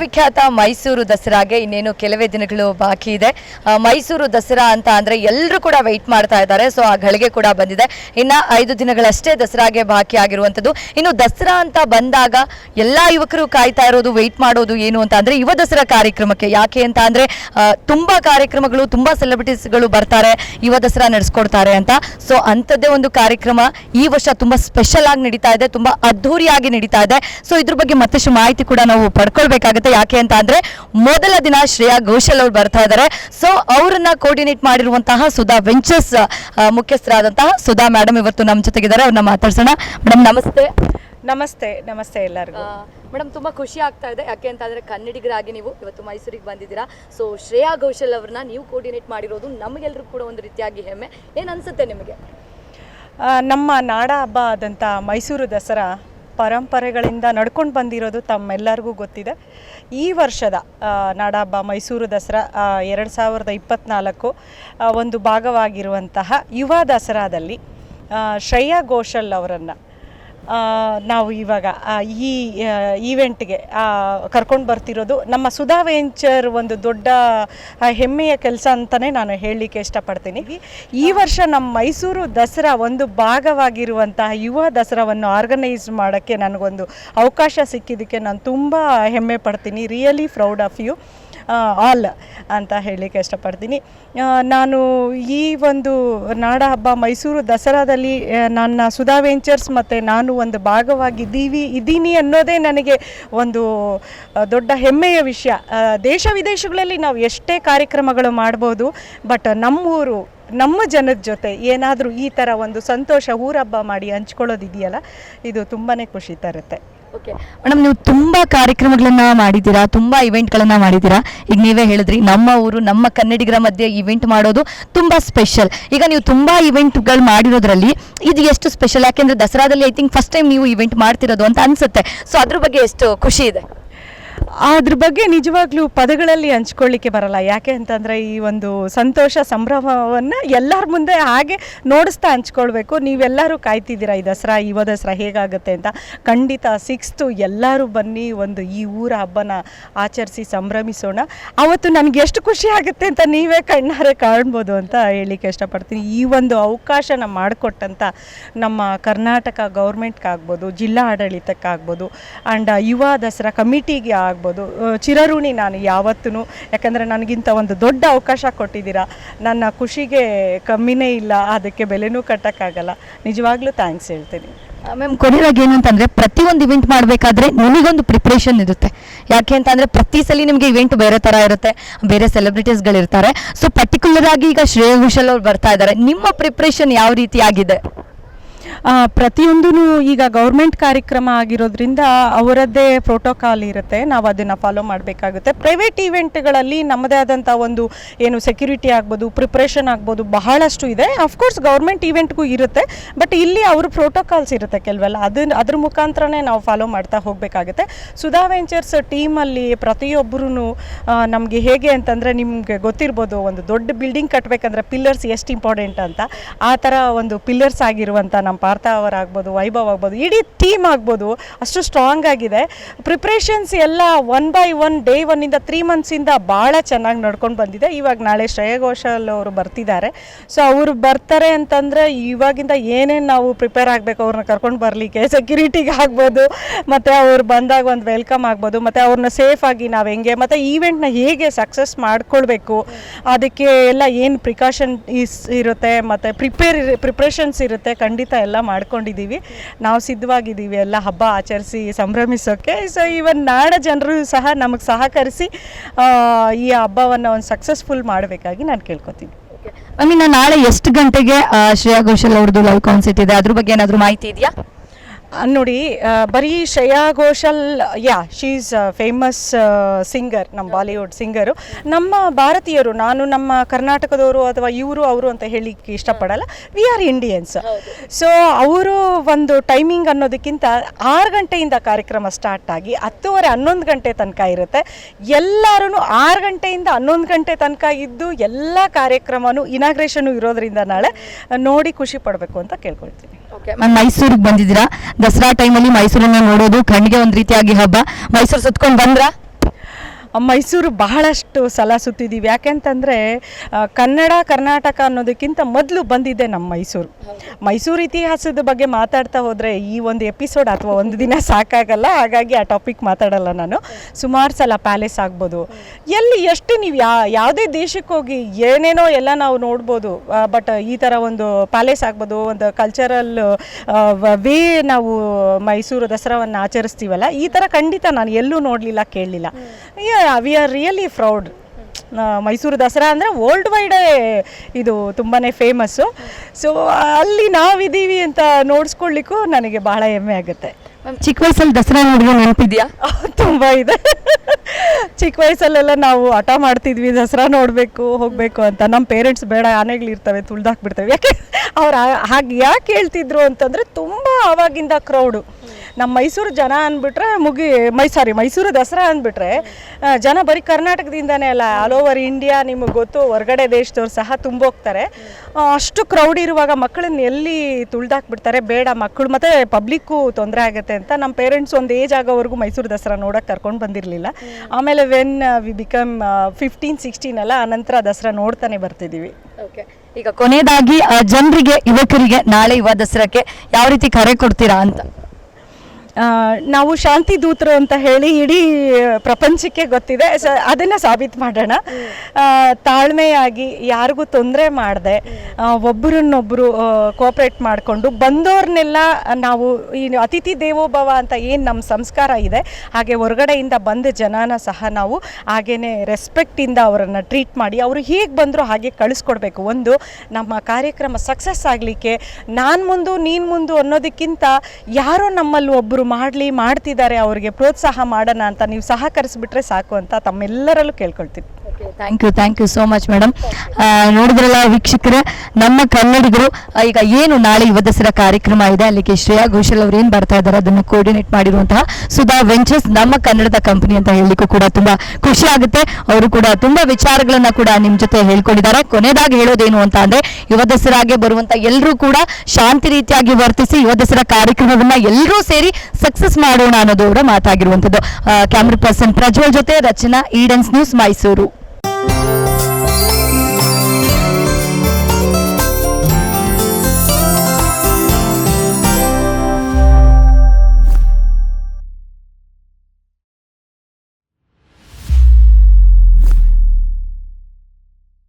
ವಿಶ್ವವಿಖ್ಯಾತ ಮೈಸೂರು ದಸರಾಗೆ ಇನ್ನೇನು ಕೆಲವೇ ದಿನಗಳು ಬಾಕಿ ಇದೆ. ಮೈಸೂರು ದಸರಾ ಅಂತ ಅಂದ್ರೆ ಎಲ್ಲರೂ ಕೂಡ ವೆಯ್ಟ್ ಮಾಡ್ತಾ ಇದ್ದಾರೆ. ಸೊ ಆ ಗಳಿಗೆ ಕೂಡ ಬಂದಿದೆ. ಇನ್ನ ಐದು ದಿನಗಳಷ್ಟೇ ದಸರಾಗೆ ಬಾಕಿ ಆಗಿರುವಂತದ್ದು ಇನ್ನು ದಸರಾ ಅಂತ ಬಂದಾಗ ಎಲ್ಲಾ ಯುವಕರು ಕಾಯ್ತಾ ಇರೋದು ವೆಯ್ಟ್ ಮಾಡೋದು ಏನು ಅಂತ ಅಂದ್ರೆ ಯುವ ದಸರಾ ಕಾರ್ಯಕ್ರಮಕ್ಕೆ. ಯಾಕೆ ಅಂತ ಅಂದ್ರೆ ತುಂಬಾ ಕಾರ್ಯಕ್ರಮಗಳು, ತುಂಬಾ ಸೆಲೆಬ್ರಿಟೀಸ್ಗಳು ಬರ್ತಾರೆ, ಯುವ ದಸರಾ ನಡೆಸ್ಕೊಡ್ತಾರೆ ಅಂತ. ಸೊ ಅಂಥದ್ದೇ ಒಂದು ಕಾರ್ಯಕ್ರಮ ಈ ವರ್ಷ ತುಂಬಾ ಸ್ಪೆಷಲ್ ಆಗಿ ನಡೀತಾ ಇದೆ, ತುಂಬಾ ಅದ್ಧೂರಿಯಾಗಿ ನಡೀತಾ ಇದೆ. ಸೊ ಇದ್ರ ಬಗ್ಗೆ ಮತ್ತಷ್ಟು ಮಾಹಿತಿ ಕೂಡ ನಾವು ಪಡ್ಕೊಳ್ಬೇಕಾಗುತ್ತೆ. ಯಾಕೆ ಅಂತ ಅಂದ್ರೆ ಮೊದಲ ದಿನ ಶ್ರೇಯಾ ಘೋಷಲ್ ಅವ್ರು ಬರ್ತಾ ಇದ್ದಾರೆ ಸೊ ಅವರನ್ನ ಕೋರ್ಡಿನೇಟ್ ಮಾಡಿರುವಂತಹ ಸುಧಾ ವೆಂಚರ್ಸ್ ಮುಖ್ಯಸ್ಥರಾದಂತಹ ಸುಧಾ ಮೇಡಮ್ ಇವತ್ತು ನಮ್ಮ ಜೊತೆಗಿದ್ದಾರೆ. ಅವ್ರನ್ನ ಮಾತಾಡ್ಸೋಣ. ಮೇಡಮ್ ನಮಸ್ತೆ. ನಮಸ್ತೆ ನಮಸ್ತೆ ಎಲ್ಲರಿಗೂ. ಮೇಡಮ್ ತುಂಬಾ ಖುಷಿ ಆಗ್ತಾ ಇದೆ. ಯಾಕೆ ಅಂತಂದ್ರೆ ಕನ್ನಡಿಗರಾಗಿ ನೀವು ಇವತ್ತು ಮೈಸೂರಿಗೆ ಬಂದಿದ್ದೀರಾ. ಸೊ ಶ್ರೇಯಾ ಘೋಷಲ್ ಅವ್ರನ್ನ ನೀವು ಕೋರ್ಡಿನೇಟ್ ಮಾಡಿರೋದು ನಮಗೆಲ್ಲರೂ ಕೂಡ ಒಂದು ರೀತಿಯಾಗಿ ಹೆಮ್ಮೆ. ಏನ್ ಅನ್ಸುತ್ತೆ ನಿಮಗೆ? ಆ, ನಮ್ಮ ನಾಡ ಹಬ್ಬ ಆದಂಥ ಮೈಸೂರು ದಸರಾ ಪರಂಪರೆಗಳಿಂದ ನಡ್ಕೊಂಡು ಬಂದಿರೋದು ತಮ್ಮೆಲ್ಲರಿಗೂ ಗೊತ್ತಿದೆ. ಈ ವರ್ಷದ ನಾಡಹಬ್ಬ ಮೈಸೂರು ದಸರಾ ಎರಡು ಸಾವಿರದ ಇಪ್ಪತ್ತ್ನಾಲ್ಕು ಒಂದು ಭಾಗವಾಗಿರುವಂತಹ ಯುವ ದಸರಾದಲ್ಲಿ ಶ್ರೇಯಾ ಘೋಷಲ್ ಅವರನ್ನು ನಾವು ಇವಾಗ ಈ ಈವೆಂಟ್ಗೆ ಕರ್ಕೊಂಡು ಬರ್ತಿರೋದು ನಮ್ಮ ಸುಧಾ ವೆಂಚರ್ ಒಂದು ದೊಡ್ಡ ಹೆಮ್ಮೆಯ ಕೆಲಸ ಅಂತಲೇ ನಾನು ಹೇಳಲಿಕ್ಕೆ ಇಷ್ಟಪಡ್ತೀನಿ. ಈ ವರ್ಷ ನಮ್ಮ ಮೈಸೂರು ದಸರಾ ಒಂದು ಭಾಗವಾಗಿರುವಂತಹ ಯುವ ದಸರಾವನ್ನು ಆರ್ಗನೈಸ್ ಮಾಡೋಕ್ಕೆ ನನಗೊಂದು ಅವಕಾಶ ಸಿಕ್ಕಿದ್ದಕ್ಕೆ ನಾನು ತುಂಬ ಹೆಮ್ಮೆ ಪಡ್ತೀನಿ. Really proud of you all ಅಂತ ಹೇಳಲಿಕ್ಕೆ ಇಷ್ಟಪಡ್ತೀನಿ. ನಾನು ಈ ಒಂದು ನಾಡ ಹಬ್ಬ ಮೈಸೂರು ದಸರಾದಲ್ಲಿ ನನ್ನ ಸುಧಾ ವೆಂಚರ್ಸ್ ಮತ್ತು ನಾನು ಒಂದು ಭಾಗವಾಗಿದ್ದೀವಿ, ಇದ್ದೀನಿ ಅನ್ನೋದೇ ನನಗೆ ಒಂದು ದೊಡ್ಡ ಹೆಮ್ಮೆಯ ವಿಷಯ. ದೇಶ ವಿದೇಶಗಳಲ್ಲಿ ನಾವು ಎಷ್ಟೇ ಕಾರ್ಯಕ್ರಮಗಳು ಮಾಡ್ಬೋದು, ಬಟ್ ನಮ್ಮೂರು, ನಮ್ಮ ಜನದ ಜೊತೆ ಏನಾದರೂ ಈ ಥರ ಒಂದು ಸಂತೋಷ ಊರಬ್ಬ ಮಾಡಿ ಹಂಚ್ಕೊಳ್ಳೋದಿದೆಯಲ್ಲ, ಇದು ತುಂಬಾ ಖುಷಿ ತರುತ್ತೆ. ಓಕೆ ಮೇಡಮ್ ನೀವು ತುಂಬಾ ಕಾರ್ಯಕ್ರಮಗಳನ್ನ ಮಾಡಿದ್ದೀರಾ, ತುಂಬಾ ಇವೆಂಟ್ಗಳನ್ನು ಮಾಡಿದ್ದೀರಾ? ಈಗ ನೀವೇ ಹೇಳಿದ್ರಿ, ನಮ್ಮ ಊರು, ನಮ್ಮ ಕನ್ನಡಿಗರ ಮಧ್ಯೆ ಇವೆಂಟ್ ಮಾಡೋದು ತುಂಬಾ ಸ್ಪೆಷಲ್ ಈಗ ನೀವು ತುಂಬಾ ಇವೆಂಟ್ಗಳು ಮಾಡಿರೋದ್ರಲ್ಲಿ ಇದು ಎಷ್ಟು ಸ್ಪೆಷಲ್ ಯಾಕೆಂದ್ರೆ ದಸರಾದಲ್ಲಿ ಐ ಥಿಂಕ್ ಫಸ್ಟ್ ಟೈಮ್ ನೀವು ಇವೆಂಟ್ ಮಾಡ್ತಿರೋದು ಅಂತ ಅನ್ಸುತ್ತೆ. ಸೊ ಅದ್ರ ಬಗ್ಗೆ ಎಷ್ಟು ಖುಷಿ ಇದೆ? ಅದ್ರ ಬಗ್ಗೆ ನಿಜವಾಗ್ಲೂ ಪದಗಳಲ್ಲಿ ಹಂಚ್ಕೊಳ್ಳಿಕ್ಕೆ ಬರಲ್ಲ. ಯಾಕೆ ಅಂತಂದರೆ ಈ ಒಂದು ಸಂತೋಷ ಸಂಭ್ರಮವನ್ನು ಎಲ್ಲರ ಮುಂದೆ ಹಾಗೆ ನೋಡಿಸ್ತಾ ಹಂಚ್ಕೊಳ್ಬೇಕು. ನೀವೆಲ್ಲರೂ ಕಾಯ್ತಿದ್ದೀರಾ ಈ ದಸರಾ ಯುವ ದಸರಾ ಹೇಗಾಗುತ್ತೆ ಅಂತ? ಖಂಡಿತ ಸಿಕ್ಸ್ತು ಎಲ್ಲರೂ ಬನ್ನಿ, ಒಂದು ಈ ಊರ ಹಬ್ಬನ ಆಚರಿಸಿ ಸಂಭ್ರಮಿಸೋಣ. ಅವತ್ತು ನನಗೆ ಎಷ್ಟು ಖುಷಿ ಆಗುತ್ತೆ ಅಂತ ನೀವೇ ಕಣ್ಣಾರೆ ಕಾಣ್ಬೋದು ಅಂತ ಹೇಳಲಿಕ್ಕೆ ಇಷ್ಟಪಡ್ತೀನಿ. ಈ ಒಂದು ಅವಕಾಶನ ಮಾಡಿಕೊಟ್ಟಂಥ ನಮ್ಮ ಕರ್ನಾಟಕ ಗೌರ್ಮೆಂಟ್ಗಾಗ್ಬೋದು, ಜಿಲ್ಲಾ ಆಡಳಿತಕ್ಕಾಗ್ಬೋದು ಆ್ಯಂಡ್ ಯುವ ದಸರಾ ಕಮಿಟಿಗೆ ಆಗ್ಬೋದು. ಚಿರಋಣಿ ನಾನು ಯಾವತ್ತೂ ಯಾಕಂದರೆ ನನಗಿಂತ ಒಂದು ದೊಡ್ಡ ಅವಕಾಶ ಕೊಟ್ಟಿದ್ದೀರಾ. ನನ್ನ ಖುಷಿಗೆ ಕಮ್ಮಿನೇ ಇಲ್ಲ, ಅದಕ್ಕೆ ಬೆಲೆನೂ ಕಟ್ಟೋಕ್ಕಾಗಲ್ಲ. ನಿಜವಾಗ್ಲೂ ಥ್ಯಾಂಕ್ಸ್ ಹೇಳ್ತೀನಿ. ಮ್ಯಾಮ್ ಕೊನೆಯಾಗಿ ಏನು ಅಂತಂದ್ರೆ ಪ್ರತಿಯೊಂದು ಇವೆಂಟ್ ಮಾಡಬೇಕಾದ್ರೆ ನಿಮಗೊಂದು ಪ್ರಿಪ್ರೇಷನ್ ಇರುತ್ತೆ. ಯಾಕೆ ಅಂತಂದ್ರೆ, ಪ್ರತಿ ಸಲ ನಿಮಗೆ ಇವೆಂಟ್ ಬೇರೆ ತರ ಇರುತ್ತೆ, ಬೇರೆ ಸೆಲೆಬ್ರಿಟೀಸ್ಗಳಿರ್ತಾರೆ ಸೊ ಪರ್ಟಿಕ್ಯುಲರ್ ಆಗಿ ಈಗ ಶ್ರೇಯ ಘೋಷಲ್ ಅವ್ರು ಬರ್ತಾ ಇದ್ದಾರೆ. ನಿಮ್ಮ ಪ್ರಿಪ್ರೇಷನ್ ಯಾವ ರೀತಿ ಆಗಿದೆ ಪ್ರತಿಯೊಂದೂ ಈಗ ಗೌರ್ಮೆಂಟ್ ಕಾರ್ಯಕ್ರಮ ಆಗಿರೋದ್ರಿಂದ ಅವರದ್ದೇ ಪ್ರೋಟೋಕಾಲ್ ಇರುತ್ತೆ. ನಾವು ಅದನ್ನು ಫಾಲೋ ಮಾಡಬೇಕಾಗುತ್ತೆ. ಪ್ರೈವೇಟ್ ಈವೆಂಟ್ಗಳಲ್ಲಿ ನಮ್ಮದೇ ಆದಂಥ ಒಂದು ಏನು ಸೆಕ್ಯೂರಿಟಿ ಆಗ್ಬೋದು ಪ್ರಿಪ್ರೇಷನ್ ಆಗ್ಬೋದು ಬಹಳಷ್ಟು ಇದೆ. ಅಫ್ಕೋರ್ಸ್ ಗೌರ್ಮೆಂಟ್ ಈವೆಂಟ್ಗೂ ಇರುತ್ತೆ. ಬಟ್ ಇಲ್ಲಿ ಅವರು ಪ್ರೋಟೋಕಾಲ್ಸ್ ಇರುತ್ತೆ ಕೆಲವೆಲ್ಲ. ಅದನ್ನ ಅದ್ರ ಮುಖಾಂತರನೇ ನಾವು ಫಾಲೋ ಮಾಡ್ತಾ ಹೋಗಬೇಕಾಗುತ್ತೆ. ಸುಧಾ ವೆಂಚರ್ಸ್ ಟೀಮಲ್ಲಿ ಪ್ರತಿಯೊಬ್ಬರೂ ನಮಗೆ ಹೇಗೆ ಅಂತಂದರೆ ನಿಮಗೆ ಗೊತ್ತಿರ್ಬೋದು, ಒಂದು ದೊಡ್ಡ ಬಿಲ್ಡಿಂಗ್ ಕಟ್ಟಬೇಕಂದ್ರೆ ಪಿಲ್ಲರ್ಸ್ ಎಷ್ಟು ಇಂಪಾರ್ಟೆಂಟ್ ಅಂತ. ಆ ಥರ ಒಂದು ಪಿಲ್ಲರ್ಸ್ ಆಗಿರುವಂಥ ನಮ್ಮ ಪಾರ್ಥ ಅವರಾಗ್ಬೋದು ವೈಭವ್ ಆಗ್ಬೋದು ಇಡೀ ಟೀಮ್ ಆಗ್ಬೋದು, ಅಷ್ಟು ಸ್ಟ್ರಾಂಗ್ ಆಗಿದೆ. ಪ್ರಿಪ್ರೇಷನ್ಸ್ ಎಲ್ಲ ಒನ್ ಬೈ ಒನ್ ಡೇ ಒನ್ನಿಂದ ತ್ರೀ ಮಂತ್ಸಿಂದ ಭಾಳ ಚೆನ್ನಾಗಿ ನಡ್ಕೊಂಡು ಬಂದಿದೆ. ಇವಾಗ ನಾಳೆ ಶ್ರೇಯ ಘೋಷಾಲ್ ಅವರು ಬರ್ತಿದ್ದಾರೆ. ಸೊ ಅವರು ಬರ್ತಾರೆ ಅಂತಂದರೆ ಇವಾಗಿಂದ ಏನೇನು ನಾವು ಪ್ರಿಪೇರ್ ಆಗಬೇಕು ಅವ್ರನ್ನ ಕರ್ಕೊಂಡು ಬರಲಿಕ್ಕೆ? ಸೆಕ್ಯೂರಿಟಿಗೆ ಆಗ್ಬೋದು, ಮತ್ತು ಅವ್ರು ಬಂದಾಗ ಒಂದು ವೆಲ್ಕಮ್ ಆಗ್ಬೋದು, ಮತ್ತು ಅವ್ರನ್ನ ಸೇಫಾಗಿ ನಾವು ಹೆಂಗೆ, ಮತ್ತು ಈವೆಂಟ್ನ ಹೇಗೆ ಸಕ್ಸಸ್ ಮಾಡ್ಕೊಳ್ಬೇಕು? ಅದಕ್ಕೆ ಎಲ್ಲ ಏನು ಪ್ರಿಕಾಷನ್ ಇಸ್ ಇರುತ್ತೆ, ಮತ್ತು ಪ್ರಿಪೇರ್ ಪ್ರಿಪ್ರೇಷನ್ಸ್ ಇರುತ್ತೆ, ಖಂಡಿತ ಎಲ್ಲ ಮಾಡ್ಕೊಂಡಿದ್ದೀವಿ. ನಾವು ಸಿದ್ಧವಾಗಿದ್ದೀವಿ. ಎಲ್ಲ ಹಬ್ಬ ಆಚರಿಸಿ ಸಂಭ್ರಮಿಸೋಕ್ಕೆ ಸೊ ಇವನ್ ನಾಡ ಜನರು ಸಹ ನಮಗೆ ಸಹಕರಿಸಿ ಈ ಹಬ್ಬವನ್ನು ಒಂದು ಸಕ್ಸಸ್ಫುಲ್ ಮಾಡಬೇಕಾಗಿ ನಾನು ಕೇಳ್ಕೊತೀನಿ. ಐ ಮೀನ್ ನಾಳೆ ಎಷ್ಟು ಗಂಟೆಗೆ ಶ್ರೇಯಾ ಘೋಷಲ್ ಅವ್ರದ್ದು ಲೈವ್ ಕಾನ್ಸರ್ಟ್ ಇದೆ? ಅದ್ರ ಬಗ್ಗೆ ಏನಾದರೂ ಮಾಹಿತಿ ಇದೆಯಾ? ನೋಡಿ ಬರೀ Shreya Ghoshal yeah she's famous singer ನಮ್ಮ ಬಾಲಿವುಡ್ ಸಿಂಗರು ನಮ್ಮ ಭಾರತೀಯರು ನಾನು ನಮ್ಮ ಕರ್ನಾಟಕದವರು ಅಥವಾ ಇವರು ಅವರು ಅಂತ ಹೇಳಿಕ್ಕೆ ಇಷ್ಟಪಡಲ್ಲ. ವಿ ಆರ್ ಇಂಡಿಯನ್ಸ್ ಸೊ ಅವರು ಒಂದು ಟೈಮಿಂಗ್ ಅನ್ನೋದಕ್ಕಿಂತ ಆರು ಗಂಟೆಯಿಂದ ಕಾರ್ಯಕ್ರಮ ಸ್ಟಾರ್ಟ್ ಆಗಿ ಹತ್ತುವರೆ ಹನ್ನೊಂದು ಗಂಟೆ ತನಕ ಇರುತ್ತೆ. ಎಲ್ಲರೂ ಆರು ಗಂಟೆಯಿಂದ ಹನ್ನೊಂದು ಗಂಟೆ ತನಕ ಇದ್ದು ಎಲ್ಲ ಕಾರ್ಯಕ್ರಮನೂ ಇನಾಗ್ರೇಷನು ಇರೋದ್ರಿಂದ ನಾಳೆ ನೋಡಿ ಖುಷಿ ಪಡಬೇಕು ಅಂತ ಕೇಳ್ಕೊಳ್ತೀನಿ. ಮ್ಯಾಮ್ ಮೈಸೂರಿಗೆ ಬಂದಿದ್ದೀರಾ? ದಸರಾ ಟೈಮಲ್ಲಿ ಮೈಸೂರನ್ನ ನೋಡೋದು ಕಣ್ಣಿಗೆ ಒಂದು ರೀತಿಯಾಗಿ ಹಬ್ಬ. ಮೈಸೂರು ಸುತ್ಕೊಂಡು ಬಂದ್ರಾ? ಮೈಸೂರು ಬಹಳಷ್ಟು ಸಲ ಸುತ್ತಿದ್ದೀವಿ. ಯಾಕೆಂತಂದರೆ ಕನ್ನಡ ಕರ್ನಾಟಕ ಅನ್ನೋದಕ್ಕಿಂತ ಮೊದಲು ಬಂದಿದ್ದೆ ನಮ್ಮ ಮೈಸೂರು. ಮೈಸೂರು ಇತಿಹಾಸದ ಬಗ್ಗೆ ಮಾತಾಡ್ತಾ ಹೋದರೆ ಈ ಒಂದು ಎಪಿಸೋಡ್ ಅಥವಾ ಒಂದು ದಿನ ಸಾಕಾಗಲ್ಲ. ಹಾಗಾಗಿ ಆ ಟಾಪಿಕ್ ಮಾತಾಡಲ್ಲ ನಾನು. ಸುಮಾರು ಸಲ ಪ್ಯಾಲೇಸ್ ಆಗ್ಬೋದು. ಎಲ್ಲಿ ಎಷ್ಟು ನೀವು ಯಾ ಯಾವುದೇ ದೇಶಕ್ಕೆ ಹೋಗಿ ಏನೇನೋ ಎಲ್ಲ ನಾವು ನೋಡ್ಬೋದು. ಬಟ್ ಈ ಥರ ಒಂದು ಪ್ಯಾಲೇಸ್ ಆಗ್ಬೋದು ಒಂದು ಕಲ್ಚರಲ್ ವೇ ನಾವು ಮೈಸೂರು ದಸರಾವನ್ನು ಆಚರಿಸ್ತೀವಲ್ಲ ಈ ಥರ ಖಂಡಿತ ನಾನು ಎಲ್ಲೂ ನೋಡಲಿಲ್ಲ ಕೇಳಲಿಲ್ಲ. We are really proud Mysuru Dasara ಅಂದರೆ ವರ್ಲ್ಡ್ ವೈಡೇ ಇದು ತುಂಬಾ ಫೇಮಸ್ಸು ಸೊ ಅಲ್ಲಿ ನಾವಿದ್ದೀವಿ ಅಂತ ನೋಡಿಸ್ಕೊಳ್ಳಿಕ್ಕೂ ನನಗೆ ಬಹಳ ಹೆಮ್ಮೆ ಆಗುತ್ತೆ. ಚಿಕ್ಕ ವಯಸ್ಸಲ್ಲಿ ದಸರಾ ನೋಡಿದ್ರೆ ನೆನಪಿದ್ಯಾ? ತುಂಬ ಇದೆ. ಚಿಕ್ಕ ವಯಸ್ಸಲ್ಲೆಲ್ಲ ನಾವು ಹಠ ಮಾಡ್ತಿದ್ವಿ ದಸರಾ ನೋಡಬೇಕು ಹೋಗಬೇಕು ಅಂತ. ನಮ್ಮ ಪೇರೆಂಟ್ಸ್ ಬೇಡ ಆನೆಗಳಿರ್ತವೆ ತುಳ್ದಾಕ್ಬಿಡ್ತವೆ ಯಾಕೆ? ಅವ್ರು ಹಾಗೆ ಯಾಕೆ ಹೇಳ್ತಿದ್ರು ಅಂತಂದರೆ ತುಂಬ ಆವಾಗಿಂದ ಕ್ರೌಡು ನಮ್ಮ ಮೈಸೂರು ಜನ ಅಂದ್ಬಿಟ್ರೆ ಮುಗಿ, ಮೈ ಸಾರಿ ಮೈಸೂರು ದಸರಾ ಅಂದ್ಬಿಟ್ರೆ ಜನ ಬರೀ ಕರ್ನಾಟಕದಿಂದನೇ ಅಲ್ಲ ಆಲ್ ಓವರ್ ಇಂಡಿಯಾ ನಿಮಗೆ ಗೊತ್ತು, ಹೊರಗಡೆ ದೇಶದವ್ರು ಸಹ ತುಂಬೋಗ್ತಾರೆ ಅಷ್ಟು ಕ್ರೌಡ್ ಇರುವಾಗ ಮಕ್ಕಳನ್ನ ಎಲ್ಲಿ ತುಳ್ದಾಕ್ಬಿಡ್ತಾರೆ? ಬೇಡ ಮಕ್ಕಳು ಮತ್ತು ಪಬ್ಲಿಕ್ಕು ತೊಂದರೆ ಆಗುತ್ತೆ ಅಂತ ನಮ್ಮ ಪೇರೆಂಟ್ಸ್ ಒಂದು ಏಜ್ ಆಗೋವರೆಗೂ ಮೈಸೂರು ದಸರಾ ನೋಡೋಕ್ಕೆ ಕರ್ಕೊಂಡು ಬಂದಿರಲಿಲ್ಲ. ಆಮೇಲೆ when we become fifteen sixteen ಅಲ್ಲ ಆನಂತರ ದಸರಾ ನೋಡ್ತಾನೆ ಬರ್ತಿದ್ದೀವಿ ಓಕೆ ಈಗ ಕೊನೆಯದಾಗಿ ಜನರಿಗೆ, ಯುವಕರಿಗೆ ನಾಳೆ ಯುವ ದಸರಾಕ್ಕೆ ಯಾವ ರೀತಿ ಕರೆ ಕೊಡ್ತೀರಾ ಅಂತ? ನಾವು ಶಾಂತಿ ದೂತರು ಅಂತ ಹೇಳಿ ಇಡೀ ಪ್ರಪಂಚಕ್ಕೆ ಗೊತ್ತಿದೆ. ಸ, ಅದನ್ನು ಸಾಬೀತು ಮಾಡೋಣ. ತಾಳ್ಮೆಯಾಗಿ ಯಾರಿಗೂ ತೊಂದರೆ ಮಾಡದೆ ಒಬ್ಬರನ್ನೊಬ್ಬರು ಕೋಪ್ರೇಟ್ ಮಾಡಿಕೊಂಡು ಬಂದವ್ರನ್ನೆಲ್ಲ ನಾವು ಈ ಅತಿಥಿ ದೇವೋಭವ ಅಂತ ಏನು ನಮ್ಮ ಸಂಸ್ಕಾರ ಇದೆ, ಹಾಗೆ ಹೊರಗಡೆಯಿಂದ ಬಂದ ಜನನ ಸಹ ನಾವು ಹಾಗೇನೆ ರೆಸ್ಪೆಕ್ಟಿಂದ ಅವರನ್ನು ಟ್ರೀಟ್ ಮಾಡಿ, ಅವರು ಹೇಗೆ ಬಂದರೂ ಹಾಗೆ ಕಳಿಸ್ಕೊಡ್ಬೇಕು. ಒಂದು, ನಮ್ಮ ಕಾರ್ಯಕ್ರಮ ಸಕ್ಸಸ್ ಆಗಲಿಕ್ಕೆ ನಾನು ಮುಂದು, ನೀನು ಮುಂದು ಅನ್ನೋದಕ್ಕಿಂತ ಯಾರೋ ನಮ್ಮಲ್ಲಿ ಒಬ್ಬರು ಮಾಡಲಿ ಮಾಡ್ತಿದ್ದಾರೆ ಅವರಿಗೆ ಪ್ರೋತ್ಸಾಹ ಮಾಡೋಣ ಅಂತ ನೀವು ಸಹಕರಿಸ್ಬಿಟ್ರೆ ಸಾಕು ಅಂತ ತಮ್ಮೆಲ್ಲರಲ್ಲೂ ಕೇಳ್ಕೊಳ್ತೀನಿ. Thank you thank you so much madam ನೋಡಿದ್ರಲ್ಲ ವೀಕ್ಷಕರೇ, ನಮ್ಮ ಕನ್ನಡಿಗರು ಈಗ ಏನು ನಾಳೆ ಯುವ ದಸರಾ ಕಾರ್ಯಕ್ರಮ ಇದೆ, ಅಲ್ಲಿಗೆ ಶ್ರೇಯಾ ಘೋಷಲ್ ಅವ್ರು ಏನು ಬರ್ತಾ ಇದ್ದಾರೆ ಅದನ್ನು ಕೋರ್ಡಿನೇಟ್ ಮಾಡಿರುವಂತಹ ಸುಧಾ ವೆಂಚರ್ಸ್ ನಮ್ಮ ಕನ್ನಡದ ಕಂಪನಿ ಅಂತ ಹೇಳಲಿಕ್ಕೂ ಕೂಡ ತುಂಬಾ ಖುಷಿ ಆಗುತ್ತೆ. ಅವರು ಕೂಡ ತುಂಬಾ ವಿಚಾರಗಳನ್ನ ಕೂಡ ನಿಮ್ ಜೊತೆ ಹೇಳ್ಕೊಂಡಿದ್ದಾರೆ. ಕೊನೆಯದಾಗಿ ಹೇಳೋದೇನು ಅಂತ ಅಂದ್ರೆ, ಯುವ ದಸರಾಗೆ ಬರುವಂತ ಎಲ್ಲರೂ ಕೂಡ ಶಾಂತಿ ರೀತಿಯಾಗಿ ವರ್ತಿಸಿ ಯುವ ದಸರಾ ಕಾರ್ಯಕ್ರಮವನ್ನ ಎಲ್ಲರೂ ಸೇರಿ ಸಕ್ಸಸ್ ಮಾಡೋಣ ಅನ್ನೋದು ಅವರ ಮಾತಾಗಿರುವಂತದ್ದು ಕ್ಯಾಮ್ರಾ ಪರ್ಸನ್ ಪ್ರಜ್ವಲ್ ಜೊತೆ ರಚನಾ ಈಡನ್ಸ್ ನ್ಯೂಸ್ ಮೈಸೂರು